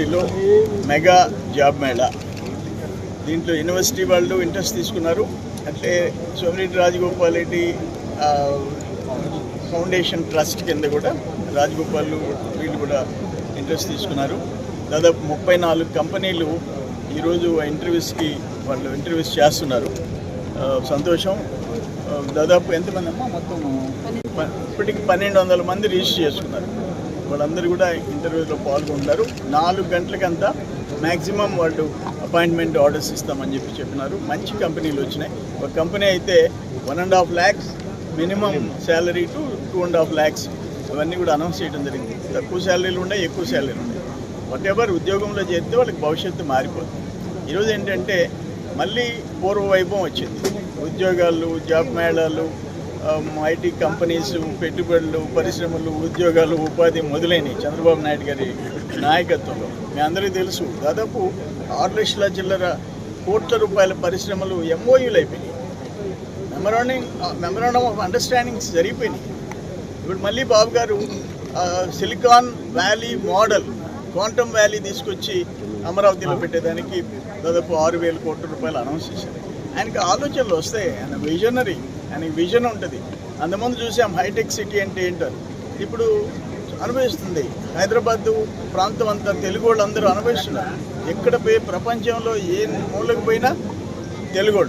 యూనివర్సిటీలో mega job Mela. దీంట్లో university వాళ్ళు ఇంట్రెస్ట్ తీసుకున్నారు. అంటే సోమిరెడ్డి రాజగోపాల్ రెడ్డి ఫౌండేషన్ ట్రస్ట్ కింద కూడా రాజగోపాల్ వీళ్ళు కూడా ఇంట్రెస్ట్ తీసుకున్నారు. దాదాపు ముప్పై నాలుగు కంపెనీలు ఈరోజు ఆ ఇంటర్వ్యూస్కి వాళ్ళు ఇంటర్వ్యూస్ చేస్తున్నారు. సంతోషం. దాదాపు ఎంతమంది అమ్మా? మొత్తం ప- ఇప్పటికి పన్నెండు వందల మంది రిజిస్టర్ చేసుకున్నారు. వాళ్ళందరూ కూడా ఇంటర్వ్యూలో పాల్గొంటారు. నాలుగు గంటలకంతా మ్యాక్సిమం వాళ్ళు అపాయింట్మెంట్ ఆర్డర్స్ ఇస్తామని చెప్పి చెప్పినారు. మంచి కంపెనీలు వచ్చినాయి. ఒక కంపెనీ అయితే one and half lakhs minimum salary to two and half lakhs ఇవన్నీ కూడా అనౌన్స్ చేయడం జరిగింది. తక్కువ శాలరీలు ఉన్నాయి ఎక్కువ శాలరీలు ఉన్నాయి. వాట్ ఎవర్ ఉద్యోగంలో చేస్తే వాళ్ళకి భవిష్యత్తు మారిపోతుంది. ఈరోజు ఏంటంటే మళ్ళీ పూర్వ వైభవం వచ్చింది. ఉద్యోగాలు జాబ్ మేళాలు ఐటీ కంపెనీస్ పెట్టుబడులు పరిశ్రమలు ఉద్యోగాలు ఉపాధి మొదలైనవి. చంద్రబాబు నాయుడు గారి నాయకత్వంలో మీ అందరికీ తెలుసు దాదాపు ఆరు లక్షల చిల్లర కోట్ల రూపాయల పరిశ్రమలు ఎంఓయూలు అయిపోయినాయి. మెమరాండింగ్ మెమరాండం ఆఫ్ అండర్స్టాండింగ్స్ జరిగిపోయినాయి. ఇప్పుడు మళ్ళీ బాబు గారు Silicon Valley model quantum valley తీసుకొచ్చి అమరావతిలో పెట్టేదానికి దాదాపు ఆరు వేల కోట్ల రూపాయలు అనౌన్స్ చేశారు. ఆయనకి ఆలోచనలు వస్తాయి. ఆయన విజనరీ ఆయనకి విజన్ ఉంటుంది. అంతకుముందు చూసాం హైటెక్ సిటీ అంటే ఏంటో. ఇప్పుడు అనుభవిస్తుంది. హైదరాబాద్ ప్రాంతం అంతా తెలుగు వాళ్ళు అందరూ అనుభవిస్తున్నారు. ఎక్కడ పోయి ప్రపంచంలో ఏ మూలకు పోయినా తెలుగు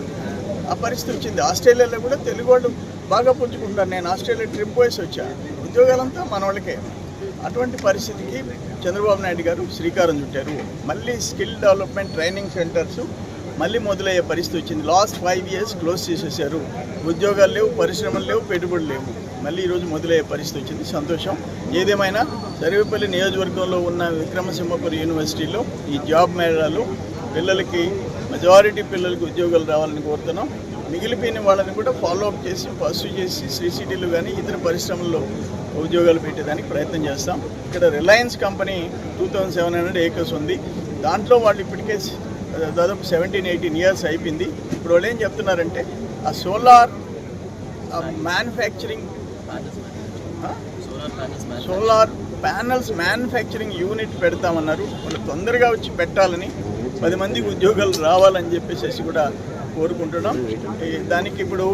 ఆ పరిస్థితి వచ్చింది. ఆస్ట్రేలియాలో కూడా తెలుగు వాళ్ళు బాగా పుంజుకుంటారు నేను ఆస్ట్రేలియా ట్రిప్ వేసి వచ్చా. ఉద్యోగాలంతా మన వాళ్ళకే. అటువంటి పరిస్థితికి చంద్రబాబు నాయుడు గారు శ్రీకారం చుట్టారు. మళ్ళీ స్కిల్ డెవలప్మెంట్ ట్రైనింగ్ సెంటర్స్ మళ్ళీ మొదలయ్యే పరిస్థితి వచ్చింది. లాస్ట్ ఫైవ్ ఇయర్స్ క్లోజ్ చేసేసారు. ఉద్యోగాలు లేవు పరిశ్రమలు లేవు పెట్టుబడులు లేవు. మళ్ళీ ఈరోజు మొదలయ్యే పరిస్థితి వచ్చింది. సంతోషం. ఏదేమైనా సర్వేపల్లి నియోజకవర్గంలో ఉన్న విక్రమసింహపురి యూనివర్సిటీలో ఈ జాబ్ మేళాలు పిల్లలకి మెజారిటీ పిల్లలకి ఉద్యోగాలు రావాలని కోరుతున్నాం. మిగిలిపోయిన వాళ్ళని కూడా ఫాలో అప్ చేసి పర్సూ చేసి సిసిటీలు కానీ ఇతర పరిశ్రమల్లో ఉద్యోగాలు పెట్టేదానికి ప్రయత్నం చేస్తాం. ఇక్కడ Reliance company two thousand seven hundred acres ఉంది. దాంట్లో వాళ్ళు ఇప్పటికే దాదాపు సెవెంటీన్ ఎయిటీన్ ఇయర్స్ అయిపోయింది. ఇప్పుడు వాళ్ళు ఏం చెప్తున్నారంటే ఆ solar manufacturing solar panels manufacturing unit పెడతామన్నారు. వాళ్ళు తొందరగా వచ్చి పెట్టాలని పది మందికి ఉద్యోగాలు రావాలని చెప్పేసి కూడా కోరుకుంటున్నాం. దానికి ఇప్పుడు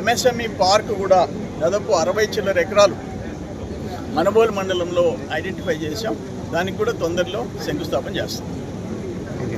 ఎంఎస్ఎంఈ పార్క్ కూడా దాదాపు అరవై చిల్లర ఎకరాలు మనబోల్ మండలంలో ఐడెంటిఫై చేశాం. దానికి కూడా తొందరలో శంకుస్థాపన చేస్తాం.